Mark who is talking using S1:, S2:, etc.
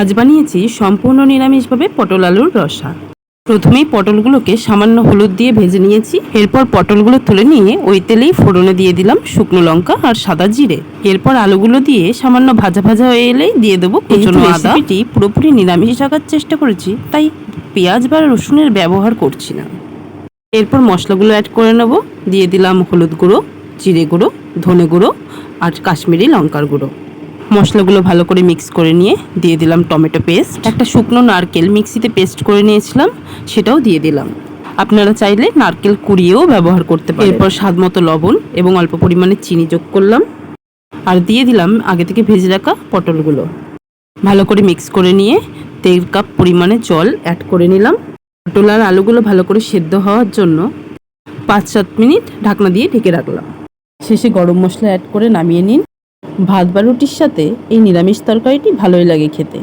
S1: আজ বানিয়েছি সম্পূর্ণ নিরামিষভাবে পটল আলুর রসা। প্রথমেই পটলগুলোকে সামান্য হলুদ দিয়ে ভেজে নিয়েছি। এরপর পটলগুলো তুলে নিয়ে ওই তেলেই ফোড়নে দিয়ে দিলাম শুকনো লঙ্কা আর সাদা জিরে। এরপর আলুগুলো দিয়ে সামান্য ভাজা ভাজা হয়ে এলেই দিয়ে দেবো কুচনো আদা। এটি পুরোপুরি নিরামিষ রাখার চেষ্টা করেছি তাই পেঁয়াজ বা রসুনের ব্যবহার করছি না। এরপর মশলাগুলো অ্যাড করে নেব। দিয়ে দিলাম হলুদ গুঁড়ো জিরে গুঁড়ো ধনে গুঁড়ো আর কাশ্মীরি লঙ্কার গুঁড়ো। মশলাগুলো ভালো করে মিক্স করে নিয়ে দিয়ে দিলাম টমেটো পেস্ট একটা শুকনো নারকেল মিক্সিতে পেস্ট করে নিয়েছিলাম, সেটাও দিয়ে দিলাম। আপনারা চাইলে নারকেল কুড়িয়েও ব্যবহার করতে পারেন। এরপর স্বাদ মতো লবণ এবং অল্প পরিমাণে চিনি যোগ করলাম। আর দিয়ে দিলাম আগে থেকে ভেজে রাখা পটলগুলো। ভালো করে মিক্স করে নিয়ে দেড় কাপ পরিমাণে জল অ্যাড করে নিলাম। পটল আর আলুগুলো ভালো করে সেদ্ধ হওয়ার জন্য পাঁচ সাত মিনিট ঢাকনা দিয়ে ঢেকে রাখলাম। শেষে গরম মশলা অ্যাড করে নামিয়ে নিন। ভাত বা রুটির সাথে এই নিরামিষ তরকারিটি ভালোই লাগে খেতে।